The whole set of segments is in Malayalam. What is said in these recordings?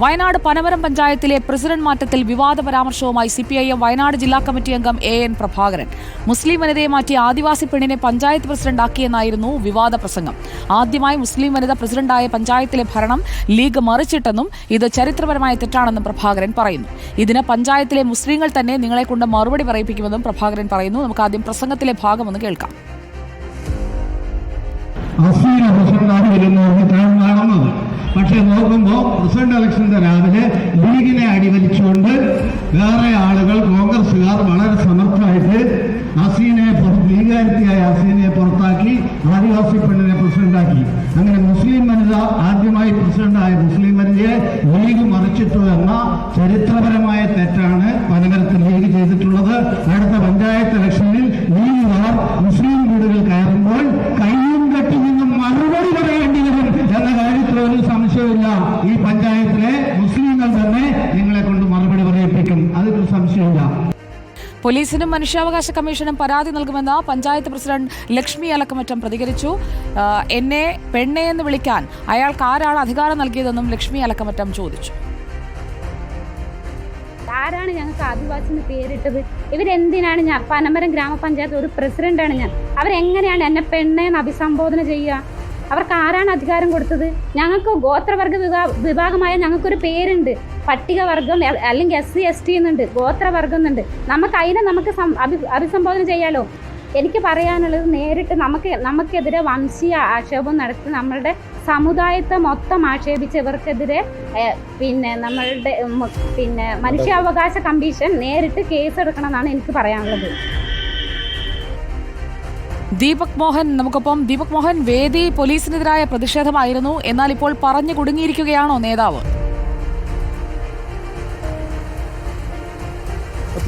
വയനാട് പനമരം പഞ്ചായത്തിലെ പ്രസിഡന്റ് മാറ്റത്തിൽ വിവാദ പരാമർശവുമായി സിപിഐഎം വയനാട് ജില്ലാ കമ്മിറ്റി അംഗം എ എൻ പ്രഭാകരൻ. മുസ്ലിം വനിതയെ മാറ്റി ആദിവാസി പെണ്ണിനെ പഞ്ചായത്ത് പ്രസിഡന്റാക്കിയെന്നായിരുന്നു വിവാദ പ്രസംഗം. ആദ്യമായി മുസ്ലിം വനിത പ്രസിഡന്റായ പഞ്ചായത്തിലെ ഭരണം ലീഗ് മറിച്ചിട്ടെന്നും ഇത് ചരിത്രപരമായ തെറ്റാണെന്നും പ്രഭാകരൻ പറയുന്നു. ഇതിന് പഞ്ചായത്തിലെ മുസ്ലിങ്ങൾ തന്നെ നിങ്ങളെ കൊണ്ട് മറുപടി പറയിപ്പിക്കുമെന്നും പ്രഭാകരൻ പറയുന്നു. നമുക്ക് ആദ്യം പ്രസംഗത്തിലെ ഭാഗമൊന്ന് കേൾക്കാം പ്രസിഡന്റാണ് വരുന്നതാണ് കാണുന്നത് പക്ഷെ നോക്കുമ്പോൾ പ്രസിഡന്റ് ഇലക്ഷന്റെ രാവിലെ ലീഗിനെ അടിവലിച്ചുകൊണ്ട് വേറെ ആളുകൾ കോൺഗ്രസ്സുകാർ വളരെ സമർത്ഥമായിട്ട് അസീനെ ലീഗാരത്തിയായ ഹസീനെ പുറത്താക്കി ആദിവാസി പെണ്ണിനെ പ്രസിഡന്റാക്കി. അങ്ങനെ മുസ്ലിം വനിത ആദ്യമായി പ്രസിഡന്റായ മുസ്ലിം വനിതയെ ലീഗ് മറിച്ചിട്ടു എന്ന ചരിത്രപരമായ പോലീസിനും മനുഷ്യാവകാശ കമ്മീഷനും പരാതി നൽകുമെന്ന് പഞ്ചായത്ത് പ്രസിഡന്റ് ലക്ഷ്മി അലക്കമറ്റം പ്രതികരിച്ചു. എന്നെ പെണ്ണെ എന്ന് വിളിക്കാൻ അയാൾക്ക് ആരാണ് അധികാരം നൽകിയതെന്നും ലക്ഷ്മി അലക്കമറ്റം ചോദിച്ചു. ആരാണ് ഞങ്ങൾക്ക് ആദിവാസിന് പേരിട്ടത്? ഇവരെന്തിനാണ് ഞാൻ പനമരം ഗ്രാമപഞ്ചായത്ത് ഒരു പ്രസിഡന്റാണ് ഞാൻ. അവരെങ്ങനെയാണ് എന്നെ പെണ്ണേന്ന് അഭിസംബോധന ചെയ്യുക? അവർക്ക് ആരാണ് അധികാരം കൊടുത്തത്? ഞങ്ങൾക്ക് ഗോത്രവർഗ വിഭാ വിഭാഗമായ ഞങ്ങൾക്കൊരു പേരുണ്ട്. പട്ടികവർഗം അല്ലെങ്കിൽ എസ് സി എസ് ടി എന്നുണ്ട്. ഗോത്രവർഗം എന്നുണ്ട്. നമുക്ക് അതിനെ നമുക്ക് അഭിസംബോധന ചെയ്യാലോ? എനിക്ക് പറയാനുള്ളത് നേരിട്ട് നമുക്ക് നമുക്കെതിരെ വംശീയ ആക്ഷേപം നടത്തി നമ്മളുടെ സമുദായത്തെ മൊത്തം ആക്ഷേപിച്ചവർക്കെതിരെ പിന്നെ നമ്മളുടെ പിന്നെ മനുഷ്യാവകാശ കമ്മീഷൻ നേരിട്ട് കേസെടുക്കണം എന്നാണ് എനിക്ക് പറയാനുള്ളത്. ദീപക് മോഹൻ നമുക്കൊപ്പം ദീപക് മോഹൻ വേദി പോലീസിനെതിരായ പ്രതിഷേധമായിരുന്നു. എന്നാൽ ഇപ്പോൾ പറഞ്ഞു കുടുങ്ങിയിരിക്കുകയാണോ നേതാവ്?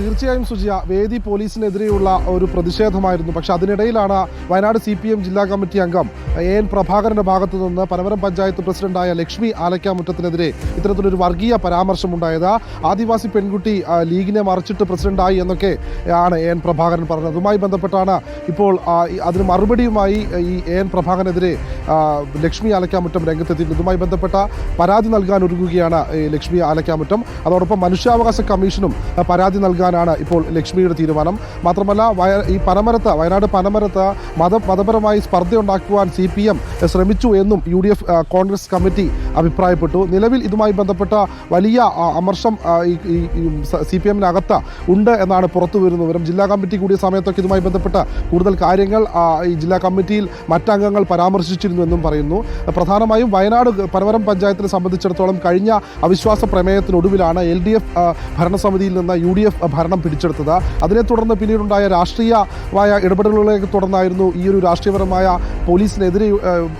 തീർച്ചയായും സുജിയ വേദി പോലീസിനെതിരെയുള്ള ഒരു പ്രതിഷേധമായിരുന്നു. പക്ഷെ അതിനിടയിലാണ് വയനാട് സി പി എം ജില്ലാ കമ്മിറ്റി അംഗം എ എൻ പ്രഭാകരന്റെ ഭാഗത്തു നിന്ന് പനമരം പഞ്ചായത്ത് പ്രസിഡന്റായ ലക്ഷ്മി ആലക്കാമുറ്റത്തിനെതിരെ ഇത്തരത്തിലൊരു വർഗീയ പരാമർശം പരാമർശമുണ്ടായത്. ആദിവാസി പെൺകുട്ടി ലീഗിനെ മറിച്ചിട്ട് പ്രസിഡന്റായി എന്നൊക്കെ ആണ് എ എൻ പ്രഭാകരൻ പറഞ്ഞത്. അതുമായി ബന്ധപ്പെട്ടാണ് ഇപ്പോൾ അതിന് മറുപടിയുമായി ഈ എ എൻ പ്രഭാകരനെതിരെ ലക്ഷ്മി ആലക്കാമുറ്റം രംഗത്തെത്തിയിട്ടുണ്ട്. ഇതുമായി ബന്ധപ്പെട്ട പരാതി നൽകാൻ ഒരുങ്ങുകയാണ് ലക്ഷ്മി ആലക്കാമുറ്റം അതോടൊപ്പം മനുഷ്യാവകാശ കമ്മീഷനും പരാതി പരാതി നൽകാനാണ് ഇപ്പോൾ ലക്ഷ്മിയുടെ തീരുമാനം. മാത്രമല്ല ഈ പനമരത്ത് വയനാട് പനമരത്ത് മത മതപരമായി സ്പർദ്ധയുണ്ടാക്കുവാൻ സി പി എം ശ്രമിച്ചു എന്നും U D F Congress committee അഭിപ്രായപ്പെട്ടു. നിലവിൽ ഇതുമായി ബന്ധപ്പെട്ട വലിയ അമർഷം ഈ സി പി എമ്മിനകത്ത് ഉണ്ട് എന്നാണ് പുറത്തു വരുന്ന വിവരം. ജില്ലാ കമ്മിറ്റി കൂടിയ സമയത്തൊക്കെ ഇതുമായി ബന്ധപ്പെട്ട കൂടുതൽ കാര്യങ്ങൾ ഈ ജില്ലാ കമ്മിറ്റിയിൽ മറ്റംഗങ്ങൾ പരാമർശിച്ചിരുന്നു എന്നും പറയുന്നു. പ്രധാനമായും വയനാട് പനമരം പഞ്ചായത്തിനെ സംബന്ധിച്ചിടത്തോളം കഴിഞ്ഞ അവിശ്വാസ പ്രമേയത്തിനൊടുവിലാണ് എൽ ഡി എഫ് ഭരണസമിതിയിൽ നിന്ന് യു ഡി എഫ് ഭരണം പിടിച്ചെടുത്തത്. അതിനെ തുടർന്ന് പിന്നീടുണ്ടായ രാഷ്ട്രീയമായ ഇടപെടലുകളെ തുടർന്നായിരുന്നു ഈ ഒരു രാഷ്ട്രീയപരമായ പോലീസിനെതിരെ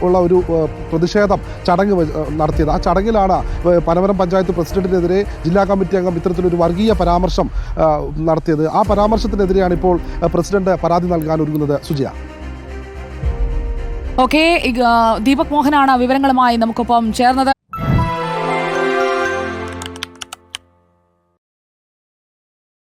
ഉള്ള ഒരു പ്രതിഷേധം ചടങ്ങ് നടത്തിയത്. ആ ചടങ്ങിലാണ് പനമരം പഞ്ചായത്ത് പ്രസിഡന്റിനെതിരെ ജില്ലാ കമ്മിറ്റി അംഗം ഇത്തരത്തിലൊരു വർഗീയ പരാമർശം നടത്തിയത്. ആ പരാമർശത്തിനെതിരെയാണ് ഇപ്പോൾ പ്രസിഡന്റ് പരാതി നൽകാൻ ഒരുങ്ങുന്നത്. സുജിയ. ഓക്കെ ദീപക് മോഹനാണ് വിവരങ്ങളുമായി നമുക്കൊപ്പം ചേർന്നത്.